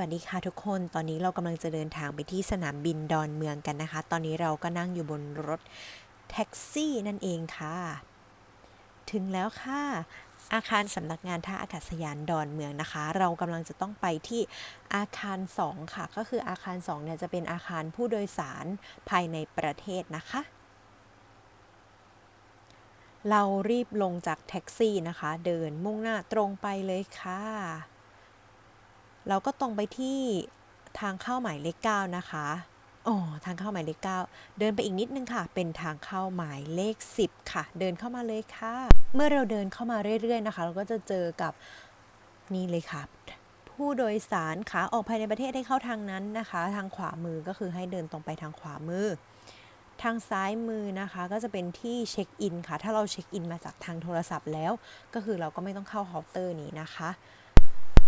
วัสดีค่ะทุกคน ตอนนี้เรากำลังจะเดินทางไปที่สนามบินดอนเมืองกันนะคะ ตอนนี้เราก็นั่งอยู่บนรถแท็กซี่นั่นเองค่ะ ถึงแล้วค่ะ อาคารสำนักงานท่าอากาศยานดอนเมืองนะคะ เรากำลังจะต้องไปที่อาคาร 2 ค่ะ ก็คืออาคาร2เนี่ยจะเป็นอาคารผู้โดยสารภายในประเทศนะคะ เรารีบลงจากแท็กซี่นะคะ เดินมุ่งหน้าตรงไปเลยค่ะ เราก็ตรงไปที่ทางเข้าหมายเลขเก้านะคะอ๋อทางเข้าหมายเลขเก้าเดินไปอีกนิดนึงค่ะ เป็นทางเข้าหมายเลข 10 ค่ะ เดินเข้ามาเลยค่ะ เมื่อเราเดินเข้ามาเรื่อยๆนะคะ เราก็จะเจอกับนี่เลยค่ะ ผู้โดยสารขาออกภายในประเทศให้เข้าทางนั้นนะคะ ทางขวามือก็คือให้เดินตรงไปทางขวามือทางซ้ายมือนะคะก็จะเป็นที่เช็คอินค่ะ ถ้าเราเช็คอินมาจากทางโทรศัพท์แล้ว ก็คือเราก็ไม่ต้องเข้าเคาน์เตอร์นี้นะคะ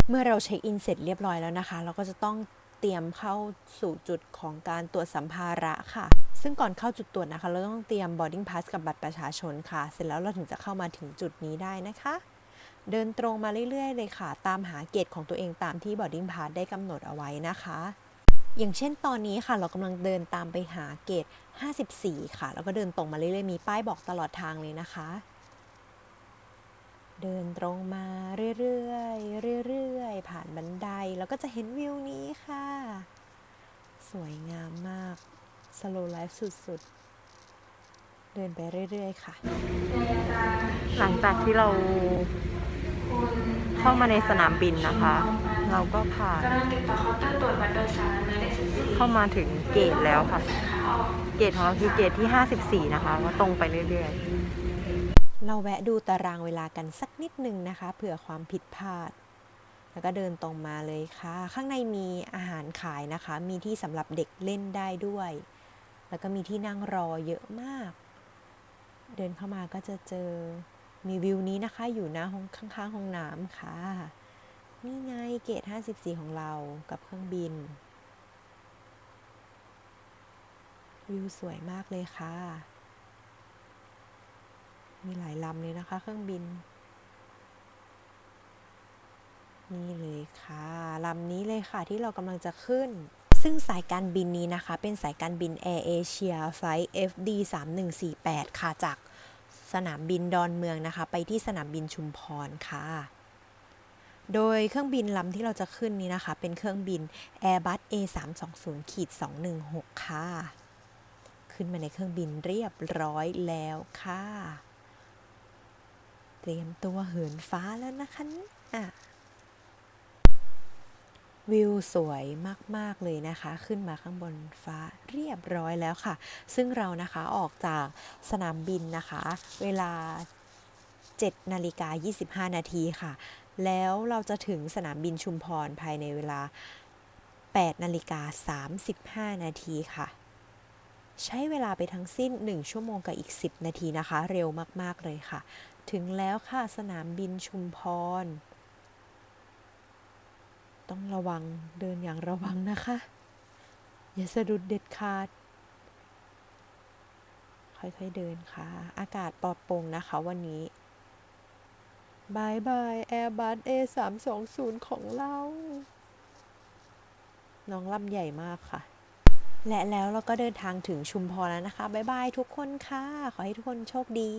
เมื่อเราเช็คอินเสร็จเรียบร้อยแล้วนะคะ เราก็จะต้องเตรียมเข้าสู่จุดของการตรวจสัมภาระค่ะ ซึ่งก่อนเข้าจุดตรวจนะคะ เราต้องเตรียม boarding pass กับบัตรประชาชนค่ะ เสร็จแล้วเราถึงจะเข้ามาถึงจุดนี้ได้นะคะ เดินตรงมาเรื่อยๆ เลยค่ะ ตามหาเกตของตัวเองตามที่ boarding pass ได้กำหนดเอาไว้นะคะ อย่างเช่นตอนนี้ค่ะ เรากำลังเดินตามไปหาเกต 54 ค่ะ แล้วก็เดินตรงมาเรื่อยๆ มีป้ายบอกตลอดทางเลยนะคะ เดินตรงมาเรื่อยๆเรื่อย ผ่านบันไดแล้วก็จะเห็นวิวนี้ค่ะ สวยงามมากสโลไลฟ์สุดๆ เดินไปเรื่อยๆ ค่ะ หลังจากที่เราเข้ามาในสนามบินนะคะ เราก็ผ่านกำลังติดต่อเคาน์เตอร์ตรวจบัตรโดยสารหมายเลขสิบสี่เข้ามาถึงเกตแล้วค่ะขาออกเกตของเราคือเกตที่ 54 นะคะก็ตรงไปเรื่อยเราแวะดูตารางเวลากันสักนิดนึงนะคะเผื่อความผิดพลาด แล้วก็เดินตรงมาเลยค่ะ ข้างในมีอาหารขายนะคะ มีที่สำหรับเด็กเล่นได้ด้วย แล้วก็มีที่นั่งรอเยอะมาก เดินเข้ามาก็จะเจอมีวิวนี้นะคะอยู่หน้าห้องข้างๆห้องน้ำค่ะ นี่ไงเกต 54 ของเรากับเครื่องบิน วิวสวยมากเลยค่ะ มีหลายลำเลยนะคะ เครื่องบิน นี่เลยค่ะลำนี้เลยค่ะที่เรากำลังจะขึ้น ซึ่งสายการบินนี้นะคะ เป็นสายการบิน Air Asia Flight FD 3148ค่ะจากสนามบินดอนเมืองนะคะ ไปที่สนามบินชุมพรค่ะ โดยเครื่องบินลำที่เราจะขึ้นนี้นะคะ เป็นเครื่องบิน Airbus A320 216 ค่ะ ขึ้นมาในเครื่องบินเรียบร้อยแล้วค่ะ เตรียมตัวเหินฟ้าแล้วนะคะเนี่ย วิวสวยมาก ๆ เลยนะคะ ขึ้นมาข้างบนฟ้าเรียบร้อยแล้วค่ะ ซึ่งเรานะคะออกจากสนามบินนะคะ เวลา 7 นาฬิกา 25 นาทีค่ะ แล้วเราจะถึงสนามบินชุมพรภายในเวลา 8 นาฬิกา 35 นาทีค่ะ ใช้เวลาไปทั้งสิ้น 1 ชั่วโมงกับอีก 10 นาทีนะคะ เร็วมาก ๆ เลยค่ะ ถึงแล้วค่ะสนามบินชุมพร ต้องระวังเดินอย่างระวังนะคะ อย่าสะดุดเด็ดขาด ค่อยๆเดินค่ะ อากาศปลอดโปร่งนะคะวันนี้บายบาย Airbus A320 ของเรา น้องลำใหญ่มากค่ะ และแล้วเราก็เดินทางถึงชุมพรแล้วนะคะบายบายทุกคนค่ะ ขอให้ทุกคนโชคดี